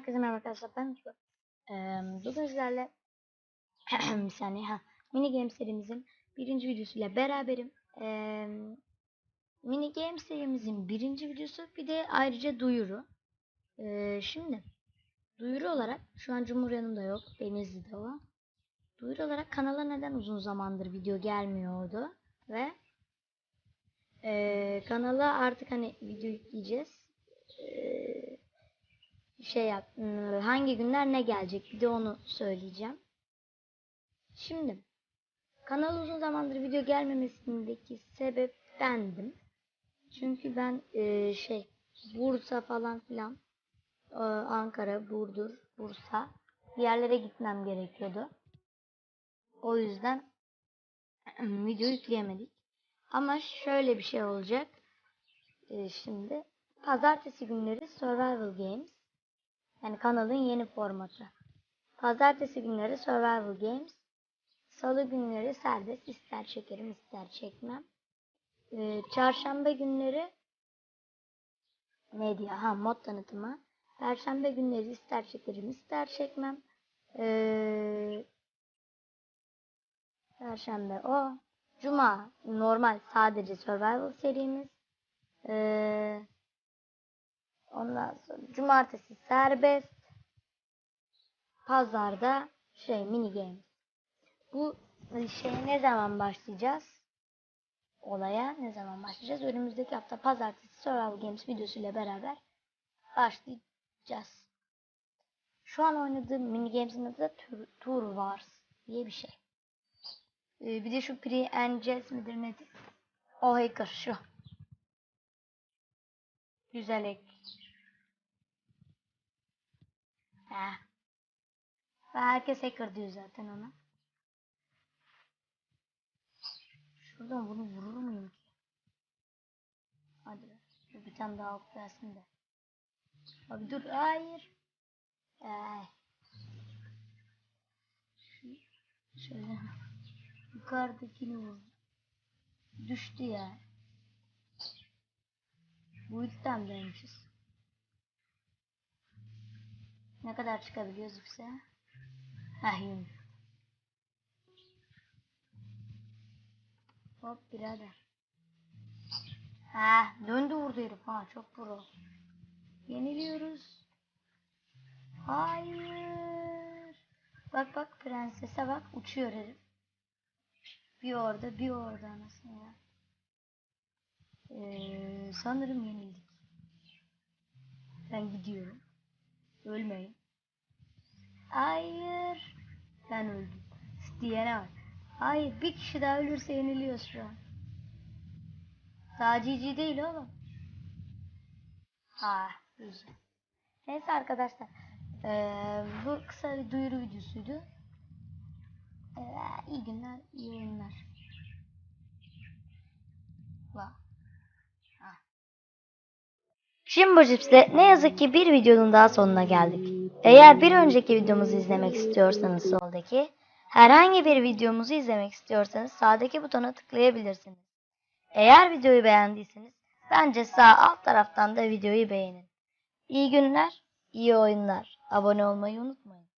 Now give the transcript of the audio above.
herkese merhaba arkadaşlar. Ben Utku. Ee, bugün sizlerle bir saniye ha mini game serimizin birinci videosuyla beraberim. Ee, mini game serimizin birinci videosu bir de ayrıca duyuru. Ee, şimdi duyuru olarak şu an Cumhur yanımda yok. Denizli'de o. Duyuru olarak kanala neden uzun zamandır video gelmiyordu ve ee, kanala artık hani video yükleyeceğiz. Şey yap ıı, hangi günler ne gelecek bir de onu söyleyeceğim. Şimdi kanal uzun zamandır video gelmemesindeki sebep bendim. Çünkü ben e, şey Bursa falan filan e, Ankara, Burdur, Bursa bir yerlere gitmem gerekiyordu. O yüzden video yükleyemedik. Ama şöyle bir şey olacak. E, şimdi pazartesi günleri Survival Games yani kanalın yeni formatı. Pazartesi günleri Survival Games. Salı günleri serbest. ister çekerim ister çekmem. Ee, çarşamba günleri medya ha mod tanıtımı. Perşembe günleri ister çekerim ister çekmem. Ee, Perşembe o. Cuma normal sadece survival serimiz. Ee, Ondan sonra cumartesi serbest. Pazarda şey mini game. Bu şeye ne zaman başlayacağız? Olaya ne zaman başlayacağız? Önümüzdeki hafta pazartesi Survival Games videosuyla beraber başlayacağız. Şu an oynadığım mini games'in adı da Tour, Wars diye bir şey. Ee, bir de şu Pre and midir nedir? O hacker şu. Güzel ek. Heh. Ve herkes hacker diyor zaten ona. Şuradan bunu vurur muyum ki? Hadi be. Bir tane daha ok gelsin de. Abi dur. Hayır. Ay. Şöyle. Yukarıdakini vur. Düştü ya. Bu yüzden dönmüşüz. Ne kadar çıkabiliyoruz yükseğe? Heh yün. Hop birader. Ha döndü vurdu herif ha çok pro. Yeniliyoruz. Hayır. Bak bak prensese bak uçuyor herif. Bir orada bir orada anasını ya. Ee, sanırım yenildik. Ben gidiyorum. Ölmeyin. Hayır. Ben öldüm. Diyene bak. Hayır bir kişi daha ölürse yeniliyoruz şu an. Daha değil oğlum. Ha güzel. Neyse arkadaşlar. Ee, bu kısa bir duyuru videosuydu. Ee, iyi günler, iyi oyunlar. Vah. Jimbo Cips'le ne yazık ki bir videonun daha sonuna geldik. Eğer bir önceki videomuzu izlemek istiyorsanız soldaki, herhangi bir videomuzu izlemek istiyorsanız sağdaki butona tıklayabilirsiniz. Eğer videoyu beğendiyseniz bence sağ alt taraftan da videoyu beğenin. İyi günler, iyi oyunlar. Abone olmayı unutmayın.